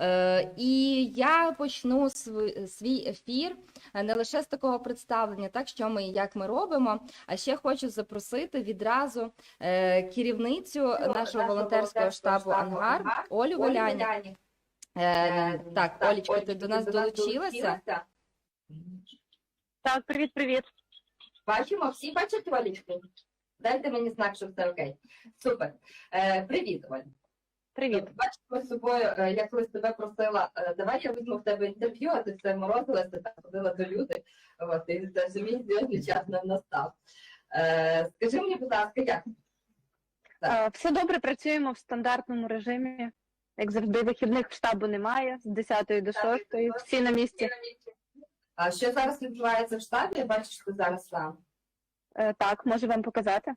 Е, І я почну свій ефір е, не лише з такого представлення, так що ми і як ми робимо. А ще хочу запросити відразу е, керівницю нашого волонтерського штабу Ангар Олю Воляні. Е, Так, Олічка, ти до нас долучилася? Так, привіт, привіт. Бачимо, всі бачать Олічку? Дайте мені знак, що все окей. Супер. Е, Привіт, Оль. Привіт. Бачимо з собою, е, я колись тебе просила, е, давай я візьму в тебе інтерв'ю, а ти все морозилася, так ходила до люди. От, і те, що мій сьогодні час не настав. Е, Скажи мені, будь ласка, як? Е, Все добре, працюємо в стандартному режимі. Як завжди, вихідних в штабу немає з 10 до 6, всі на місці. А що зараз відбувається в штабі? Я бачу, що ти зараз сам. Е, Так, можу вам показати.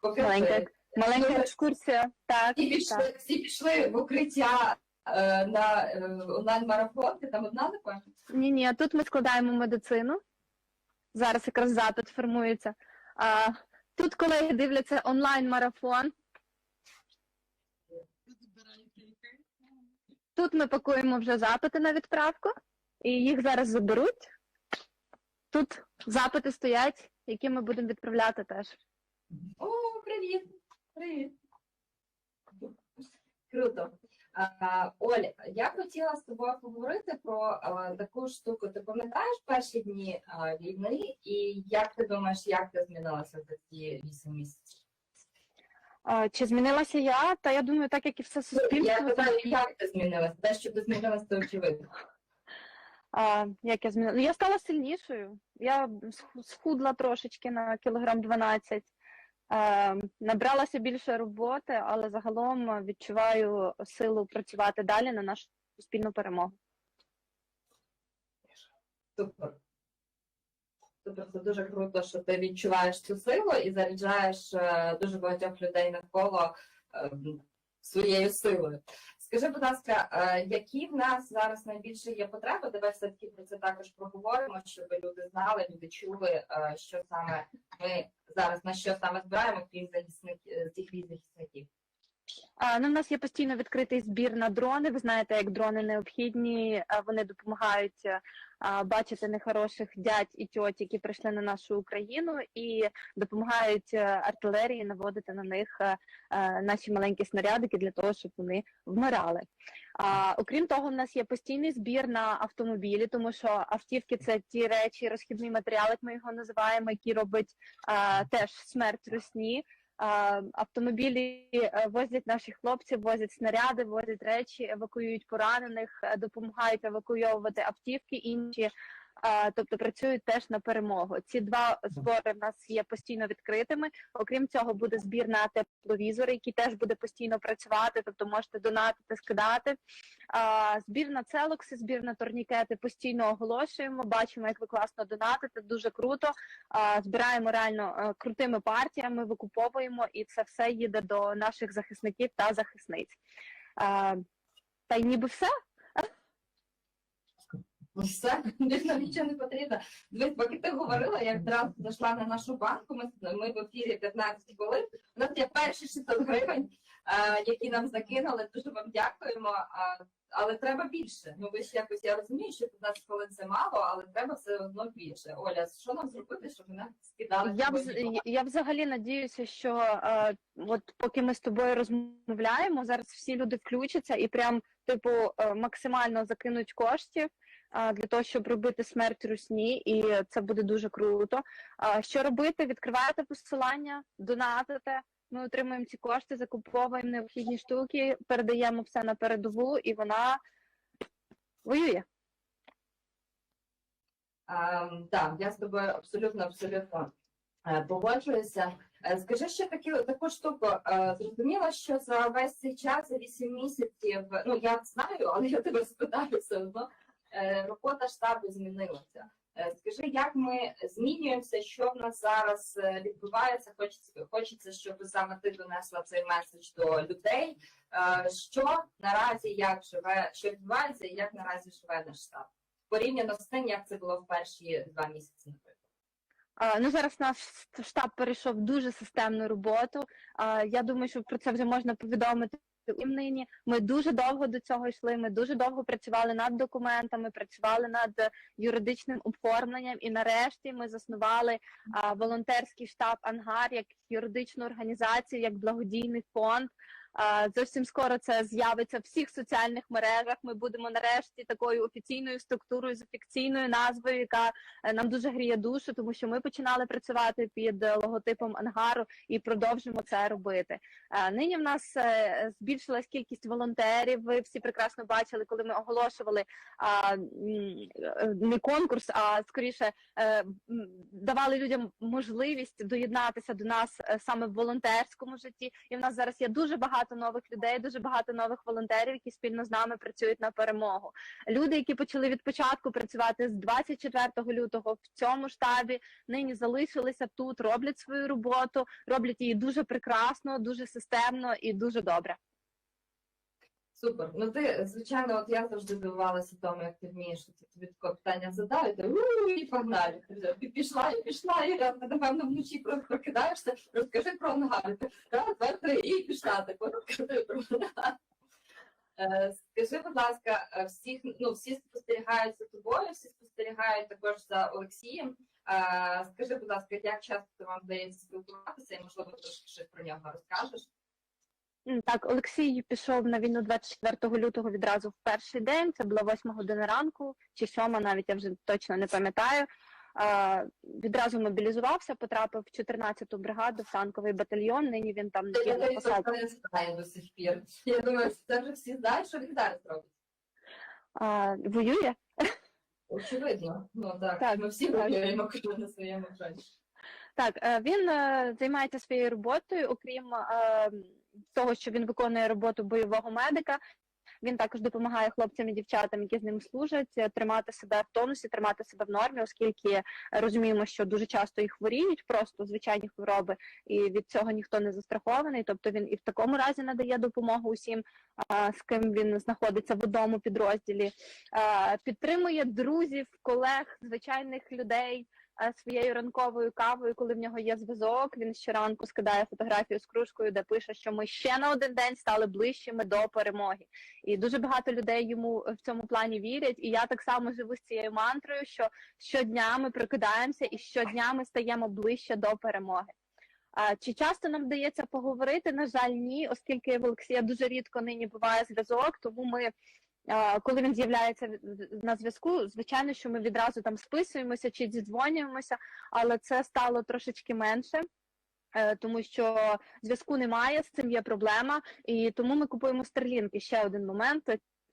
Покажи. Маленька, екскурсія. Так, всі пішли, так. всі пішли в укриття е, на е, онлайн-марафон, ти там одна напевно? Ні, ні, тут ми складаємо медицину. Зараз якраз запит формується. А, тут колеги дивляться онлайн-марафон. Тут ми пакуємо вже запити на відправку, і їх зараз заберуть. Тут запити стоять, які ми будемо відправляти теж. О, привіт! Привіт! Круто. А, Оля, я хотіла з тобою поговорити про а, таку штуку. Ти пам'ятаєш перші дні а, війни, і як ти думаєш, як ти змінилася за ці вісім місяців? А, чи змінилася я? Та я думаю, так як і все Я суспільство. питаю, так як ти змінилася? Те, що ти змінилася, це очевидно. А, як я змінила? Ну, я стала сильнішою. Я схудла трошечки на кілограм 12. Е, набралася більше роботи, але загалом відчуваю силу працювати далі на нашу спільну перемогу. Супер. Супер, це дуже круто, що ти відчуваєш цю силу і заряджаєш е, дуже багатьох людей навколо е, своєю силою. Скажи, будь ласка, е, які в нас зараз найбільше є потреби? Давай все-таки про це також проговоримо, щоб люди знали, люди чули, е, що саме ми зараз на що саме збираємо, крім захисників е, цих різних захисників. Ну, в нас є постійно відкритий збір на дрони. Ви знаєте, як дрони необхідні. Вони допомагають а, бачити нехороших дядь і тьоть, які прийшли на нашу Україну, і допомагають е, артилерії наводити на них е, е, наші маленькі снарядики для того, щоб вони вмирали. Окрім того, в нас є постійний збір на автомобілі, тому що автівки це ті речі, розхідний матеріал, як ми його називаємо, які робить теж смерть русні. Автомобілі е, возять наші хлопці, возять снаряди, возять речі, евакуюють поранених, е, допомагають евакуйовувати автівки інші. Тобто працюють теж на перемогу. Ці два збори в нас є постійно відкритими. Окрім цього, буде збір на тепловізори, який теж буде постійно працювати. Тобто можете донатити, скидати. А, Збір на целокси, збір на турнікети постійно оголошуємо. Бачимо, як ви класно донатите. Дуже круто. А, Збираємо реально е, крутими партіями, викуповуємо, і це все їде до наших захисників та захисниць. А, Та й ніби все. Ну, Все, нам нічого не потрібно. Дивись, поки ти говорила, я відразу зайшла на нашу банку. Ми, ми в ефірі 15 хвилин. У нас є перші 600 гривень, е, які нам закинули. Дуже вам дякуємо. А, але треба більше. Ну ви ж якось я розумію, що 15 хвилин це мало, але треба все одно більше. Оля, що нам зробити, щоб мене скидали? Я, вз- я взагалі надіюся, що е, от поки ми з тобою розмовляємо, зараз всі люди включаться і прям типу е, максимально закинуть коштів для того, щоб робити смерть русні, і це буде дуже круто. Що робити? Відкриваєте посилання, донатите. Ми отримуємо ці кошти, закуповуємо необхідні штуки, передаємо все на передову, і вона воює. Ем, Так, я з тобою абсолютно абсолютно е, погоджуюся. Е, Скажи ще таку, таку штуку. Е, Зрозуміло, що за весь цей час, за 8 місяців, ну я знаю, але я тебе спитаю все одно. Е, Робота штабу змінилася. Е, Скажи, як ми змінюємося, що в нас зараз е, відбувається? Хочеться, хочеться, щоб саме ти донесла цей меседж до людей. Що наразі як живе, що відбувається, і як наразі живе наш штаб? порівняно з тим, як це було в перші два місяці, наприклад. Ну, зараз наш штаб перейшов в дуже системну роботу. Я думаю, що про це вже можна повідомити нині. Ми дуже довго до цього йшли. Ми дуже довго працювали над документами, працювали над юридичним оформленням. І нарешті ми заснували а, волонтерський штаб Ангар як юридичну організацію, як благодійний фонд. Зовсім скоро це з'явиться в всіх соціальних мережах. Ми будемо нарешті такою офіційною структурою з офіційною назвою, яка е, нам дуже гріє душу, тому що ми починали працювати під е, логотипом ангару і продовжимо це робити. Нині в нас е, збільшилась кількість волонтерів. Ви всі прекрасно бачили, коли ми оголошували не конкурс, а скоріше давали людям можливість доєднатися до нас саме в волонтерському житті. І в нас зараз є дуже багато нових людей, дуже багато нових волонтерів, які спільно з нами працюють на перемогу. Люди, які почали від початку працювати з 24 лютого в цьому штабі, нині залишилися тут, роблять свою роботу, роблять її дуже прекрасно, дуже системно і дуже добре. Супер. Ну ти, звичайно, от я завжди дивувалася тому, як ти вмієш тобі таке питання задав, і ти «У, і погнали. Ти пішла і пішла, і напевно, вночі прокидаєшся, розкажи про Ангар. Раз, два, три, і пішла, так. Е, Скажи, будь ласка, е, всіх, ну, всі спостерігають за тобою, всі спостерігають також за Олексієм. Е, Скажи, будь ласка, як часто вам вдається спілкуватися, і можливо трошки щось про нього розкажеш? Так, Олексій пішов на війну 24 лютого відразу в перший день. Це було 8 година ранку чи 7, навіть я вже точно не пам'ятаю. А, відразу мобілізувався, потрапив в 14-ту бригаду в танковий батальйон. Нині він там Я навіть не знаю до сих пір. Я думаю, це вже всі знають, що він зараз робить. Воює. Очевидно. Ну так, Так, ми всі воюємо кожен на своєму фронті. Так, е, він е, займається своєю роботою, окрім е, того, що він виконує роботу бойового медика. Він також допомагає хлопцям і дівчатам, які з ним служать, тримати себе в тонусі, тримати себе в нормі, оскільки розуміємо, що дуже часто їх хворіють, просто звичайні хвороби, і від цього ніхто не застрахований. Тобто він і в такому разі надає допомогу усім, з ким він знаходиться в одному підрозділі, підтримує друзів, колег, звичайних людей своєю ранковою кавою, коли в нього є зв'язок. Він щоранку скидає фотографію з кружкою, де пише, що ми ще на один день стали ближчими до перемоги. І дуже багато людей йому в цьому плані вірять. І я так само живу з цією мантрою, що щодня ми прокидаємося і щодня ми стаємо ближче до перемоги. Чи часто нам вдається поговорити? На жаль, ні, оскільки в Олексія дуже рідко нині буває зв'язок, тому ми. Коли він з'являється на зв'язку, звичайно, що ми відразу там списуємося чи дідзвонюємося, але це стало трошечки менше, е, тому що зв'язку немає, з цим є проблема, і тому ми купуємо старлінки. Ще один момент.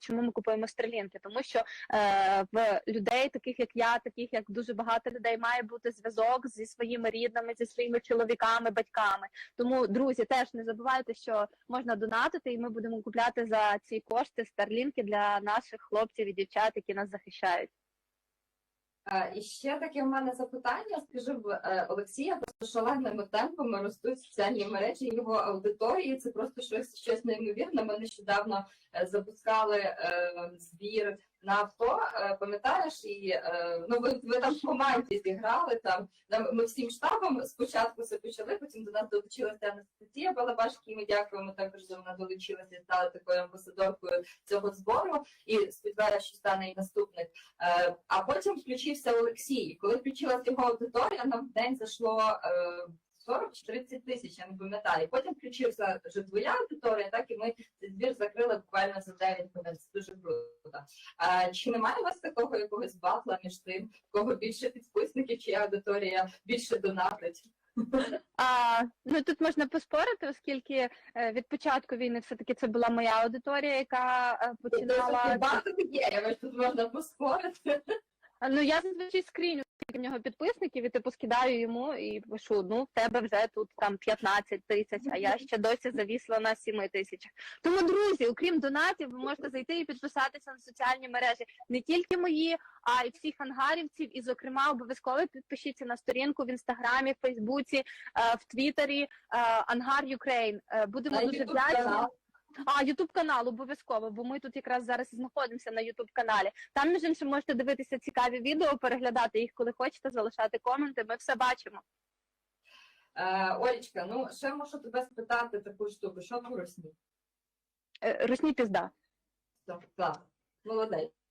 Чому ми купуємо стрілінки? Тому що е, в людей, таких як я, таких як дуже багато людей, має бути зв'язок зі своїми рідними, зі своїми чоловіками, батьками. Тому, друзі, теж не забувайте, що можна донатити, і ми будемо купляти за ці кошти старлінки для наших хлопців і дівчат, які нас захищають. Е, І ще таке в мене запитання. Скажи, в е, Олексія просто шаленими темпами ростуть соціальні мережі його аудиторії. Це просто щось щось неймовірне. Ми нещодавно е, запускали збір на авто. е, Пам'ятаєш, і е, ну ви, ви там в команді зіграли там. Ми всім штабом спочатку все почали, потім до нас долучилася Анастасія Балабашки. Ми дякуємо також, що вона долучилася і стала такою амбасадоркою цього збору. І сподіваюся, що стане і наступник. Е, А потім включився Олексій. Коли включилася його аудиторія, нам в день зайшло е, 40 чи 30 тисяч, я не пам'ятаю. Потім включився вже твоя аудиторія, так і ми цей збір закрили буквально за 9 хвилин. Це дуже круто. А, чи немає у вас такого якогось батла між тим, кого більше підписників, чи аудиторія більше донатить? А, ну тут можна поспорити, оскільки е, від початку війни все-таки це була моя аудиторія, яка е, починала. Багато є, тут можна поспорити. Ну я зазвичай скріню скільки в нього підписників і типу скидаю йому і пишу: ну в тебе вже тут там 15 тисяч, а я ще досі завісла на 7 тисячах. Тому, друзі, окрім донатів, ви можете зайти і підписатися на соціальні мережі не тільки мої, а й всіх ангарівців. І, зокрема, обов'язково підпишіться на сторінку в інстаграмі, в Фейсбуці, е, в Твіттері е, Ангар Юкрейн. Е, Будемо дуже вдячні. А, Ютуб канал обов'язково, бо ми тут якраз зараз і знаходимося на Ютуб каналі. Там, між іншим, можете дивитися цікаві відео, переглядати їх, коли хочете, залишати коменти. Ми все бачимо. Е, Олечка, ну ще можу тебе спитати таку штуку, що в Русні? Е, Русні пізда. Так, молодець.